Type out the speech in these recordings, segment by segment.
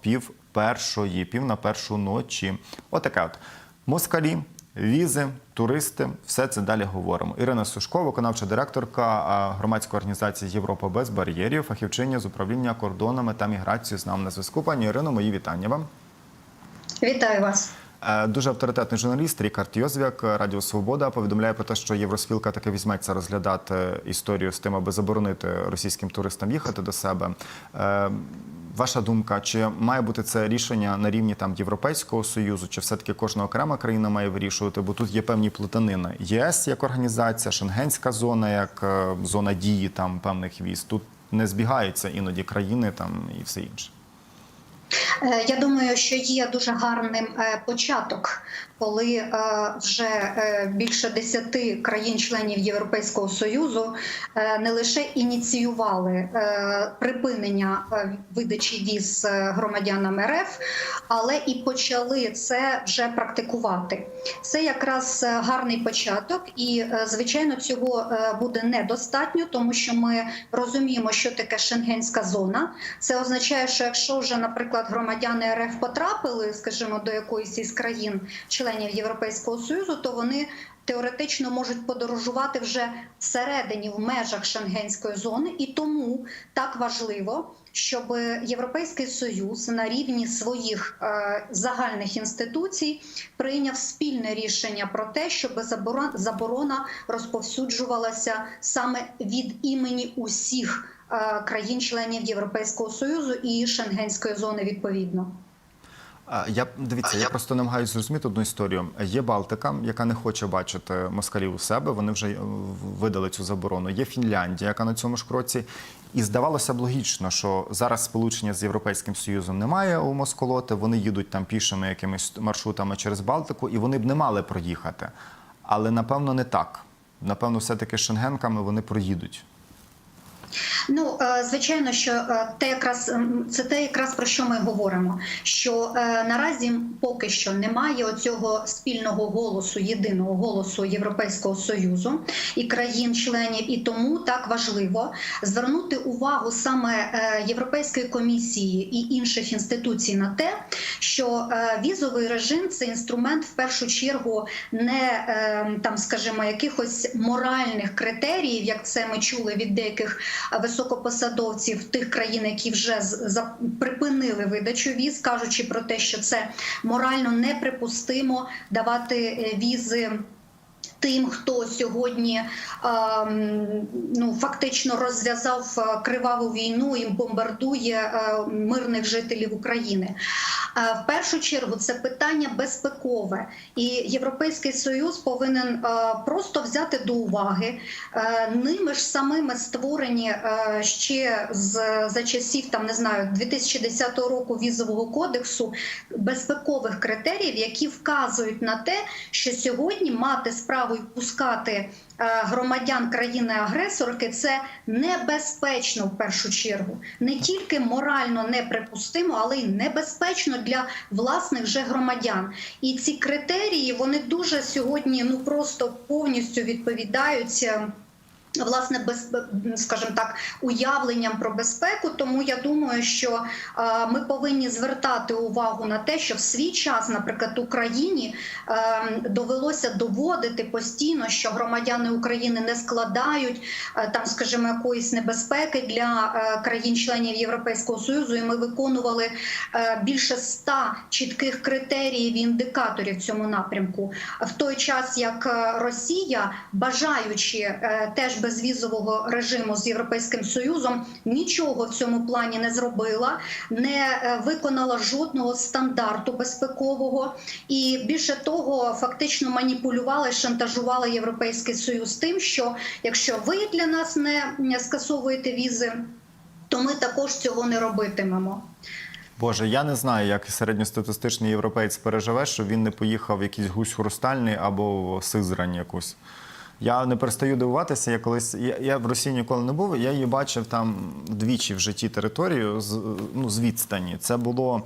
пів першої, пів на першу ночі. Отаке от. Москалі, візи, туристи, все це далі говоримо. Ірина Сушко, виконавча директорка громадської організації Європа без бар'єрів, фахівчиня з управління кордонами та міграцією з нами на зв'язку. Пані Ірино, мої вітання вам. Вітаю вас. Е, Дуже авторитетний журналіст Рікард Йозвяк, Радіо Свобода, повідомляє про те, що Євроспілка таки візьметься розглядати історію з тим, аби заборонити російським туристам їхати до себе. Ваша думка, чи має бути це рішення на рівні там Європейського союзу, чи все-таки кожна окрема країна має вирішувати? Бо тут є певні плутанини. ЄС як організація, Шенгенська зона як е, зона дії там певних віз. Тут не збігаються іноді країни там і все інше. Е, Я думаю, що є дуже гарним е, початок, коли е, вже е, більше десяти країн-членів Європейського союзу е, не лише ініціювали припинення видачі віз громадянам РФ, але і почали це вже практикувати. Це якраз гарний початок, і звичайно цього буде недостатньо, тому що ми розуміємо, що таке шенгенська зона. Це означає, що якщо вже, наприклад, громадяни РФ потрапили, скажімо, до якоїсь із країн-членів Європейського союзу, то вони теоретично можуть подорожувати вже всередині в межах шенгенської зони, і тому так важливо. Щоб Європейський союз на рівні своїх е, загальних інституцій прийняв спільне рішення про те, щоб заборона, заборона розповсюджувалася саме від імені усіх е, країн-членів Європейського союзу і Шенгенської зони відповідно. Я дивіться, я просто намагаюся зрозуміти одну історію. Є Балтика, яка не хоче бачити москалів у себе. Вони вже е, видали цю заборону. Є Фінляндія, яка на цьому ж кроці. І здавалося б логічно, що зараз сполучення з Європейським Союзом немає у Москолоти. Вони їдуть там пішими якимись маршрутами через Балтику, і вони б не мали проїхати. Але напевно не так. Напевно, все-таки шенгенками вони проїдуть. Ну е, звичайно, що е, те якраз це те, якраз про що ми говоримо. Що е, наразі поки що немає оцього спільного голосу, єдиного голосу Європейського союзу і країн-членів, і тому так важливо звернути увагу саме Європейської комісії і інших інституцій на те, що візовий режим це інструмент в першу чергу не там, скажімо, якихось моральних критеріїв, як це ми чули від деяких високопосадовців тих країн, які вже припинили видачу віз, кажучи про те, що це морально неприпустимо давати е, візи. Тим, хто сьогодні ем, ну фактично розв'язав е, криваву війну і бомбардує е, мирних жителів України. Е, В першу чергу це питання безпекове, і Європейський Союз повинен просто взяти до уваги ними ж самими створені ще з за часів там не знаю 2010 року візового кодексу безпекових критеріїв, які вказують на те, що сьогодні мати справу і пускати е, громадян країни-агресорки це небезпечно в першу чергу, не тільки морально неприпустимо, але й небезпечно для власних же громадян. І ці критерії вони дуже сьогодні ну просто повністю відповідають. Власне, без скажімо так, уявленням про безпеку, тому я думаю, що е, ми повинні звертати увагу на те, що в свій час, наприклад, Україні е, довелося доводити постійно, що громадяни України не складають е, там, скажімо, якоїсь небезпеки для країн-членів Європейського союзу, і ми виконували більше ста чітких критеріїв і індикаторів в цьому напрямку. В той час як Росія, бажаючи теж безвізового режиму з Європейським Союзом, нічого в цьому плані не зробила, не е, виконала жодного стандарту безпекового, і більше того, фактично маніпулювала і шантажувала Європейський Союз тим, що якщо ви для нас не скасовуєте візи, то ми також цього не робитимемо. Боже, я не знаю, як середньостатистичний європейць переживе, що він не поїхав в якийсь гусь хрустальний або в Сизрань якусь. Я не перестаю дивуватися. Я колись я, я в Росії ніколи не був. Я її бачив там двічі в житті територію з ну з відстані. Це було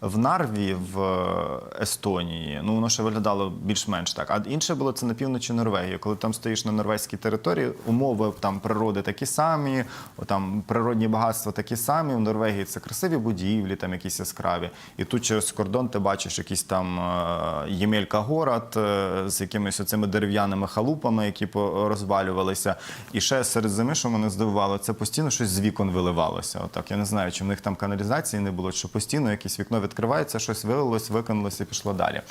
В Нарві в е, Естонії, ну воно ще виглядало більш-менш так. А інше було це на півночі Норвегії. Коли там стоїш на норвезькій території, умови там природи такі самі, там природні багатства такі самі. В Норвегії це красиві будівлі, там якісь яскраві. І тут через кордон ти бачиш якийсь там е, Ємелька город е, з якимись оцими дерев'яними халупами, які розвалювалися. І ще серед зими, що мене здивувало, це постійно щось з вікон виливалося. Отак я не знаю, чи в них там каналізації не було, що постійно якесь вікно відкривається, щось вилилось, викинулось і пішло далі.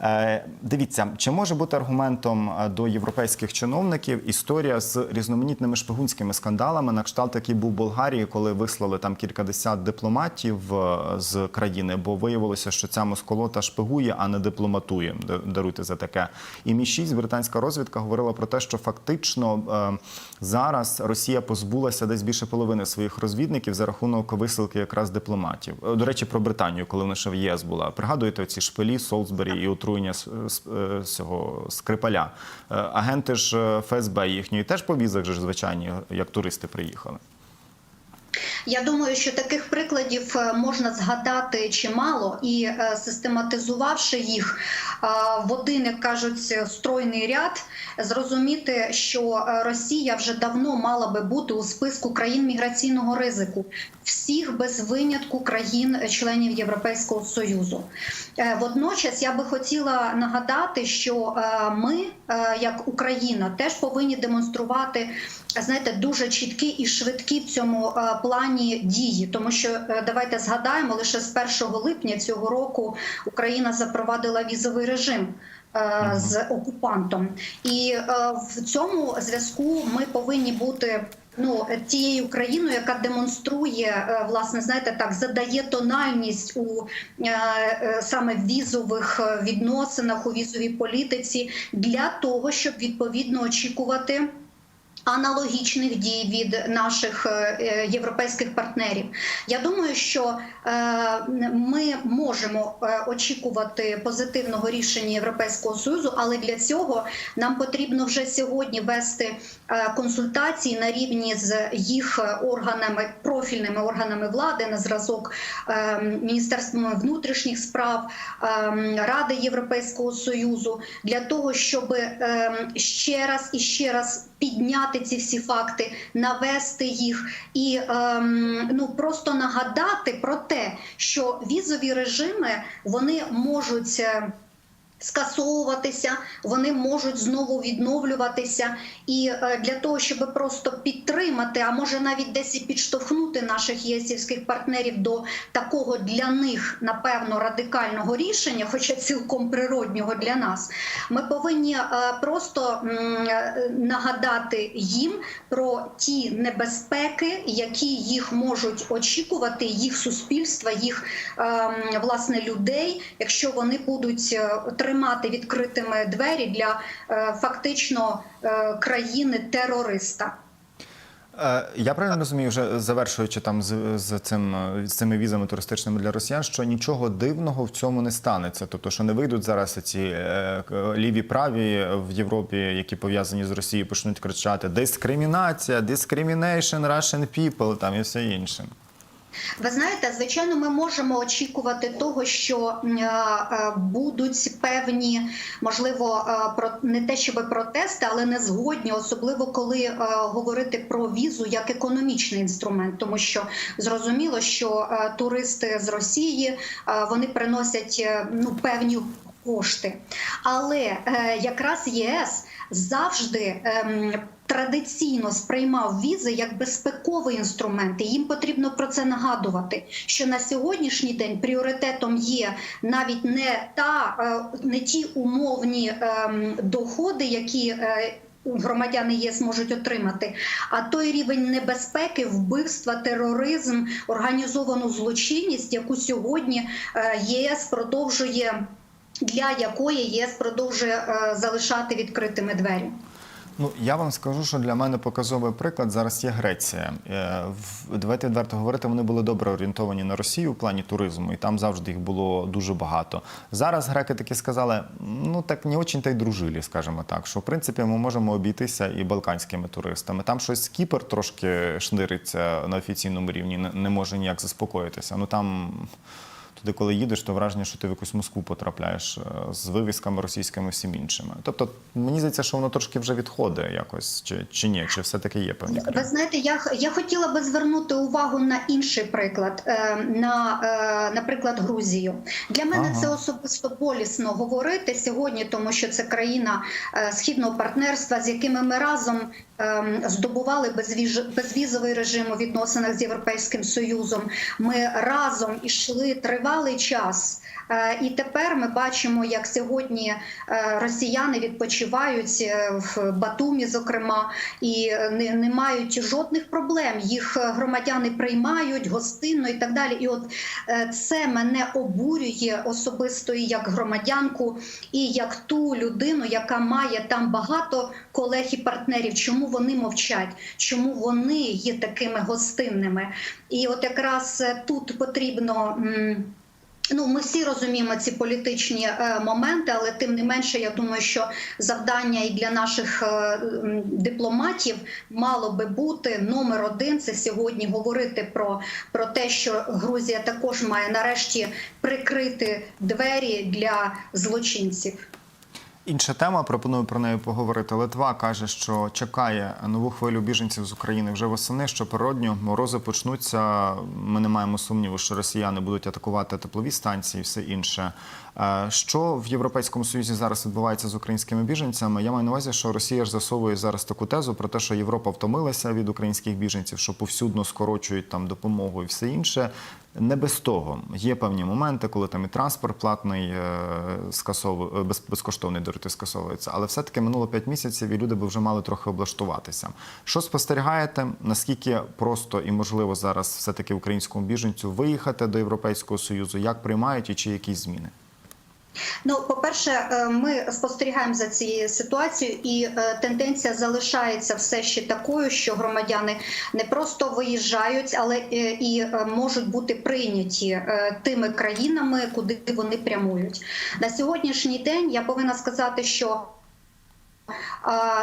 Е, дивіться, чи може бути аргументом е, до європейських чиновників історія з різноманітними шпигунськими скандалами, на кшталт, який був в Болгарії, коли вислали там кількадесят дипломатів е, з країни, бо виявилося, що ця москолота шпигує, а не дипломатує. Даруйте за таке. І мі 6 британська розвідка говорила про те, що фактично зараз Росія позбулася десь більше половини своїх розвідників за рахунок висилки якраз дипломатів. До речі, про Британію, коли вона ще в ЄС була. Пригадуєте ці шпилі, Солсбері і отруєння з- е, цього Скрипаля. Е, Агенти ж е, ФСБ їхньої теж по візах звичайні, як туристи приїхали. Я думаю, що таких прикладів е, можна згадати чимало, і е, систематизувавши їх е, в один, як кажуть, стройний ряд, зрозуміти, що Росія вже давно мала би бути у списку країн міграційного ризику всіх без винятку країн-членів Європейського союзу. Водночас я би хотіла нагадати, що ми, як Україна, теж повинні демонструвати знаєте, дуже чіткі і швидкі в цьому е, плані дії, тому що е, давайте згадаємо, лише з 1 липня цього року Україна запровадила візовий режим. е, З окупантом, і в цьому зв'язку ми повинні бути ну тією країною, яка демонструє власне, знаєте, так задає тональність у саме візових відносинах, у візовій політиці для того, щоб відповідно очікувати. Аналогічних дій від наших е, е, європейських партнерів. Я думаю, що е, ми можемо очікувати позитивного рішення Європейського союзу, але для цього нам потрібно вже сьогодні вести консультації на рівні з їх органами, профільними органами влади на зразок Міністерством внутрішніх справ Ради Європейського союзу для того, щоб ще раз і ще раз підняти ці всі факти, навести їх і ем, ну просто нагадати про те, що візові режими вони можуть. Скасовуватися, вони можуть знову відновлюватися, і е, для того, щоб просто підтримати, а може навіть десь і підштовхнути наших єсівських партнерів до такого для них напевно радикального рішення, хоча цілком природнього для нас, ми повинні е, просто е, нагадати їм про ті небезпеки, які їх можуть очікувати, їх суспільства, їх ем, власне людей, якщо вони будуть е, тримати відкритими двері для е, фактично е, країни терориста. Е, Я правильно розумію, вже завершуючи там з, з цим з цими візами туристичними для росіян, що нічого дивного в цьому не станеться. Тобто, що не вийдуть зараз ці е, ліві праві в Європі, які пов'язані з Росією, почнуть кричати дискримінація, discrimination Russian people там і все інше. Ви знаєте, звичайно, ми можемо очікувати того, що е, е, будуть певні, можливо, е, про не те, щоб протести, але не згодні, особливо коли говорити про візу як економічний інструмент, тому що зрозуміло, що туристи з Росії вони приносять ну певні кошти, але якраз ЄС завжди. ем, Традиційно сприймав візи як безпековий інструмент, і їм потрібно про це нагадувати. Що на сьогоднішній день пріоритетом є навіть не та е, не ті умовні ем, доходи, які е, Громадяни ЄС можуть отримати, а той рівень небезпеки, вбивства, тероризм, організовану злочинність, яку сьогодні е, єС продовжує для якої ЄС продовжує е, залишати відкритими двері. Ну я вам скажу, що для мене показовий приклад зараз є Греція. Е, Давайте відверто говорити, вони були добре орієнтовані на Росію в плані туризму, і там завжди їх було дуже багато. Зараз греки таки сказали, ну так не очень та й дружили, скажімо так. Що в принципі ми можемо обійтися і балканськими туристами. Там щось Кіпр трошки шнириться на офіційному рівні, не може ніяк заспокоїтися. Ну там. Туди, коли їдеш, то враження, що ти в якусь Москву потрапляєш е, з вивісками російськими всім іншими. Тобто, мені здається, що воно трошки вже відходить якось, чи, чи ні, чи все-таки є певні Ви знаєте, я, я хотіла би звернути увагу на інший приклад, е, на, е, наприклад, Грузію. Для мене Ага. це особисто болісно говорити сьогодні, тому що це країна східного партнерства, з якими ми разом е, здобували безвіж- безвізовий режим у відносинах з Європейським Союзом. Ми разом ішли тривалий час. Е, І тепер ми бачимо, як сьогодні е, росіяни відпочивають е, в Батумі, зокрема, і не, не мають жодних проблем. Їх громадяни приймають гостинно і так далі. І от це мене обурює особисто і як громадянку, і як ту людину, яка має там багато колег і партнерів. Чому вони мовчать? Чому вони є такими гостинними? І от якраз тут потрібно. Ну, ми всі розуміємо ці політичні е, моменти, але тим не менше, я думаю, що завдання і для наших е, дипломатів мало би бути номер один. Це сьогодні говорити про, про те, що Грузія також має нарешті прикрити двері для злочинців. Інша тема, пропоную про неї поговорити. Литва каже, що чекає нову хвилю біженців з України вже восени, що природньо морози почнуться. Ми не маємо сумніву, що росіяни будуть атакувати теплові станції і все інше. Е, Що в Європейському Союзі зараз відбувається з українськими біженцями? Я маю на увазі, що Росія ж засовує зараз таку тезу про те, що Європа втомилася від українських біженців, що повсюдно скорочують там допомогу і все інше. Не без того є певні моменти, коли там і транспорт платний е, скасову е, без, безкоштовний дорити скасовується, але все-таки минуло 5 місяців, і люди би вже мали трохи облаштуватися. Що спостерігаєте? Наскільки просто і можливо зараз все-таки українському біженцю виїхати до Європейського союзу? Як приймають і чи якісь зміни? Ну, по-перше, е, ми спостерігаємо за цією ситуацією, і е, тенденція залишається все ще такою, що громадяни не просто виїжджають, але е, і можуть бути прийняті тими країнами, куди вони прямують. На сьогоднішній день я повинна сказати, що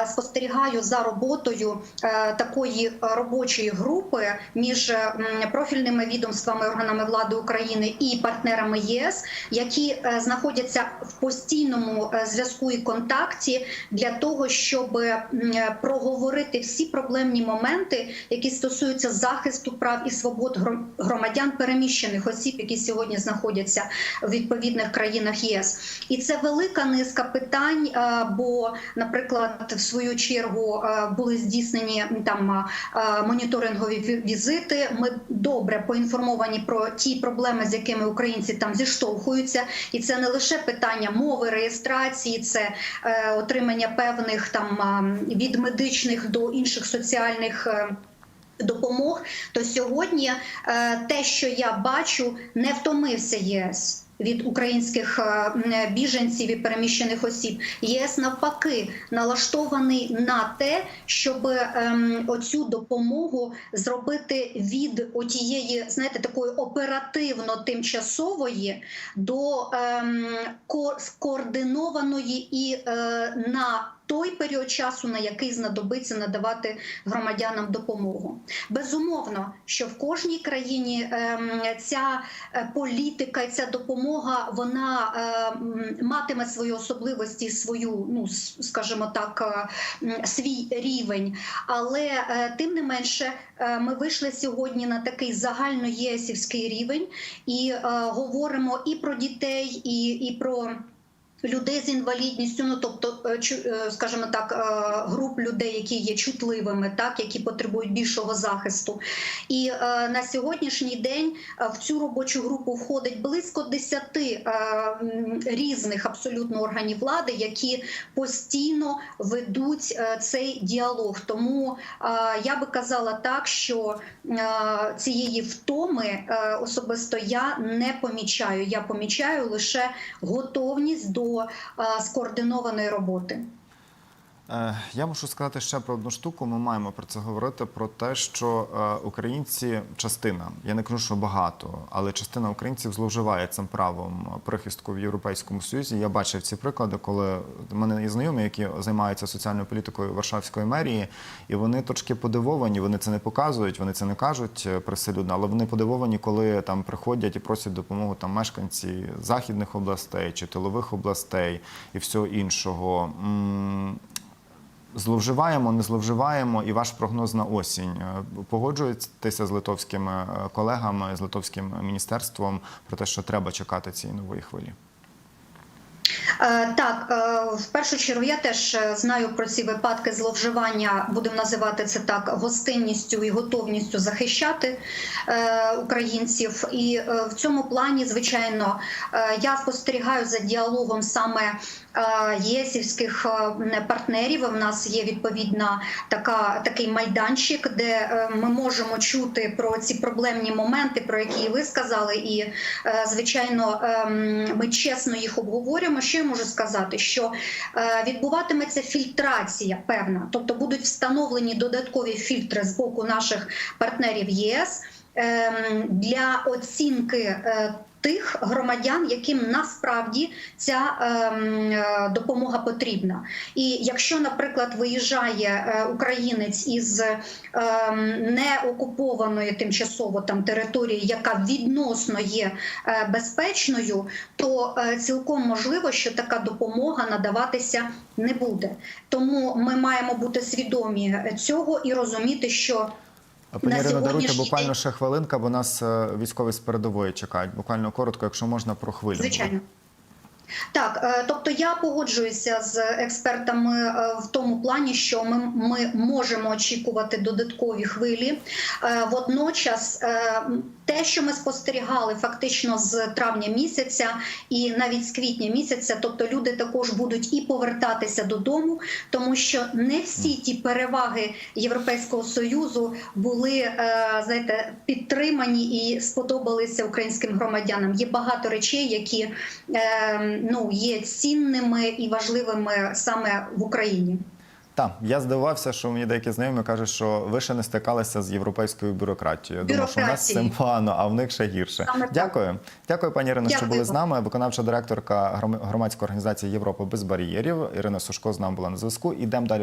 спостерігаю за роботою е, такої робочої групи між профільними відомствами органами влади України і партнерами ЄС, які е, знаходяться в постійному е, зв'язку і контакті для того, щоб проговорити всі проблемні моменти, які стосуються захисту прав і свобод гром- громадян переміщених осіб, які сьогодні знаходяться в відповідних країнах ЄС. І це велика низка питань. Бо, наприклад, в свою чергу е, були здійснені там е, моніторингові візити. Ми добре поінформовані про ті проблеми, з якими українці там зіштовхуються, і це не лише питання мови, реєстрації, це е, отримання певних там від медичних до інших соціальних. Допомог то сьогодні е, те, що я бачу, не втомився ЄС від українських е, біженців і переміщених осіб. ЄС навпаки налаштований на те, щоб ем, оцю допомогу зробити від отієї, знаєте, такої оперативно-тимчасової до ем, ко- скоординованої і е, на той період часу, на який знадобиться надавати громадянам допомогу. Безумовно, що в кожній країні ем, ця е, політика, ця допомога, вона ем, матиме свої особливості, свою, ну скажімо так, е, свій рівень. Але е, тим не менше, е, ми вийшли сьогодні на такий загальноєсівський рівень і е, говоримо і про дітей, і, і про. Людей з інвалідністю, ну тобто, е, е, скажімо так, е, груп людей, які є чутливими, так які потребують більшого захисту. І на сьогоднішній день в цю робочу групу входить близько 10 е, різних абсолютно органів влади, які постійно ведуть цей діалог. Тому я би казала так, що цієї втоми особисто я не помічаю. Я помічаю лише готовність до е, скоординованої роботи. Е, Я мушу сказати ще про одну штуку. Ми маємо про це говорити: про те, що е, українці частина, я не кажу, що багато, але частина українців зловживає цим правом прихистку в Європейському Союзі. Я бачив ці приклади, коли в мене є знайомі, які займаються соціальною політикою Варшавської мерії, і вони трошки подивовані. Вони це не показують, вони це не кажуть е, присилюдно, але вони подивовані, коли там приходять і просять допомогу там мешканці західних областей чи тилових областей і всього іншого. Зловживаємо, не зловживаємо, і ваш прогноз на осінь. Е, Погоджуєтеся з литовськими е, колегами, з литовським міністерством про те, що треба чекати цієї нової хвилі? Е, Так, в першу чергу я теж знаю про ці випадки зловживання, будемо називати це так, гостинністю і готовністю захищати українців. І в цьому плані, звичайно, я спостерігаю за діалогом саме єсівських е, партнерів. У нас є відповідна така такий майданчик, де е, ми можемо чути про ці проблемні моменти, про які ви сказали, і е, звичайно, ем, ми чесно їх обговорюємо. Що я можу сказати? Що е, відбуватиметься фільтрація певна, тобто будуть встановлені додаткові фільтри з боку наших партнерів ЄС ем, для оцінки. Е, Тих громадян, яким насправді ця ем, е, допомога потрібна, і якщо, наприклад, виїжджає е, українець із ем, неокупованої тимчасово там території, яка відносно є е, безпечною, то е, цілком можливо, що така допомога надаватися не буде. Тому ми маємо бути свідомі цього і розуміти, що Пані На сьогоднішній... даруйте буквально ще хвилинка, бо нас е, військові з передової чекають. Буквально коротко, якщо можна про хвилю. Звичайно. Так, е, тобто я погоджуюся з експертами е, в тому плані, що ми, ми можемо очікувати додаткові хвилі. Е, Водночас, те, що ми спостерігали фактично з травня місяця і навіть з квітня місяця, тобто люди також будуть і повертатися додому, тому що не всі ті переваги Європейського союзу були знаєте, підтримані і сподобалися українським громадянам. Є багато речей, які е, ну є цінними і важливими саме в Україні. Так, я здивувався, що мені деякі знайомі кажуть, що ви ще не стикалися з європейською бюрократією. Я думаю, що в нас все Бюрократією. погано, а в них ще гірше. Саме так. Дякую. Дякую, пані Ірино, що були з нами. Виконавча директорка громадської організації Європа без бар'єрів. Ірина Сушко з нами була на зв'язку. Ідемо далі.